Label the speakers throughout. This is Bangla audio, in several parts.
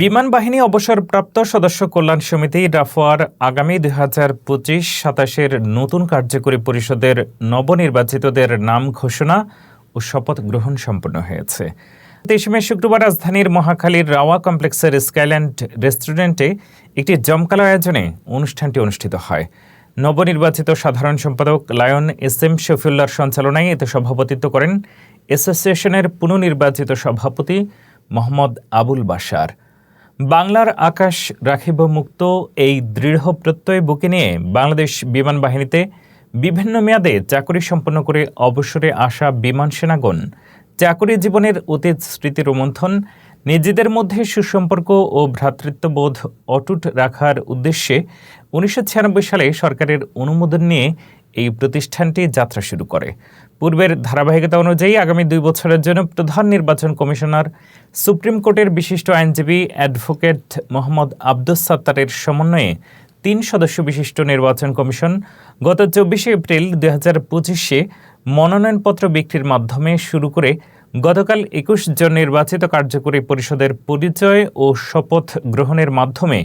Speaker 1: বিমান বাহিনী অবসরপ্রাপ্ত সদস্য কল্যাণ সমিতি রাফোয়ার আগামী দুই হাজার পঁচিশ সাতাশের নতুন কার্যকরী পরিষদের নবনির্বাচিতদের নাম ঘোষণা ও শপথ গ্রহণ সম্পন্ন হয়েছে। তেইশে মে শুক্রবার রাজধানীর মহাখালীর রাওয়া কমপ্লেক্সের স্কাইল্যান্ড রেস্টুরেন্টে একটি জমকালো আয়োজনে অনুষ্ঠানটি অনুষ্ঠিত হয়। নবনির্বাচিত সাধারণ সম্পাদক লায়ন এস এম শফিউল্লার সঞ্চালনায় এতে সভাপতিত্ব করেন অ্যাসোসিয়েশনের পুনর্নির্বাচিত সভাপতি মোহাম্মদ আবুল বাশার। বাংলার আকাশ রাখিব মুক্ত এই দৃঢ় প্রত্যয় বুকে নিয়ে বাংলাদেশ বিমান বাহিনীতে বিভিন্ন মেয়াদে চাকরি সম্পন্ন করে অবসরে আসা বিমান সেনাগণ চাকরি জীবনের অতীত স্মৃতি রোমন্থন নিজেদের মধ্যে সুসম্পর্ক ও ভ্রাতৃত্ববোধ অটুট রাখার উদ্দেশ্যে উনিশশো ছিয়ানব্বই সালে সরকারের অনুমোদন নিয়ে এই প্রতিষ্ঠানটি যাত্রা শুরু করে। পূর্বের ধারাবাহিকতা অনুযায়ী আগামী দুই বছরের জন্য প্রধান নির্বাচন কমিশনার, সুপ্রিম কোর্টের বিশিষ্ট আইনজীবী অ্যাডভোকেট মোহাম্মদ আব্দুস সাত্তারের সমন্বয়ে তিন সদস্য বিশিষ্ট নির্বাচন কমিশন গত চব্বিশে এপ্রিল দুই হাজার পঁচিশে মনোনয়নপত্র বিক্রির মাধ্যমে শুরু করে গতকাল একুশ জন নির্বাচিত কার্যকরী পরিষদের পরিচয় ও শপথ গ্রহণের মাধ্যমে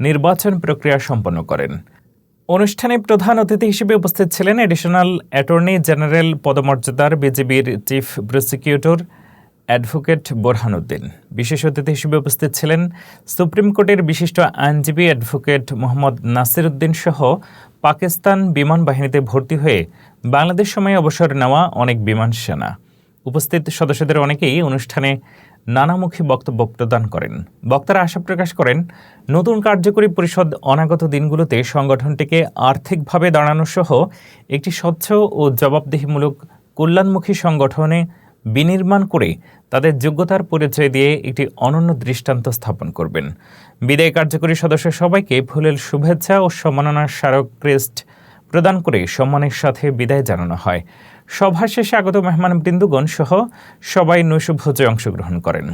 Speaker 1: নির্বাচন প্রক্রিয়া সম্পন্ন করেন। অনুষ্ঠানে প্রধান অতিথি হিসেবে উপস্থিত ছিলেন এডিশনাল অ্যাটর্নি জেনারেল পদমর্যাদার বিজেপির চিফ প্রসিকিউটর অ্যাডভোকেট বোরহানুদ্দিন। বিশেষ অতিথি হিসেবে উপস্থিত ছিলেন সুপ্রিম কোর্টের বিশিষ্ট আইনজীবী অ্যাডভোকেট মোহাম্মদ নাসির উদ্দিন সহ পাকিস্তান বিমান বাহিনীতে ভর্তি হয়ে বাংলাদেশ সময়ে অবসর নেওয়া অনেক বিমান সেনা। উপস্থিত সদস্যদের অনেকেই অনুষ্ঠানে নানামুখী বক্তব্য প্রদান করেন। বক্তারা আশা প্রকাশ করেন, নতুন কার্যকরী পরিষদ অনাগত দিনগুলোতে সংগঠনটিকে আর্থিকভাবে দাঁড়ানো সহ একটি স্বচ্ছ ও জবাবদিহিমূলক কল্যাণমুখী সংগঠনে বিনির্মাণ করে তাদের যোগ্যতার পরিচয় দিয়ে একটি অনন্য দৃষ্টান্ত স্থাপন করবেন। বিদায় কার্যকরী সদস্য সবাইকে ফুলেল শুভেচ্ছা ও সম্মাননার স্মারক ক্রেস্ট প্রদান করে সম্মানের সাথে বিদায় জানানো হয়। সভা শেষে আগত মেহমান বৃন্দুগণ সহ সবাই নৈশভোজে অংশগ্রহণ করেন।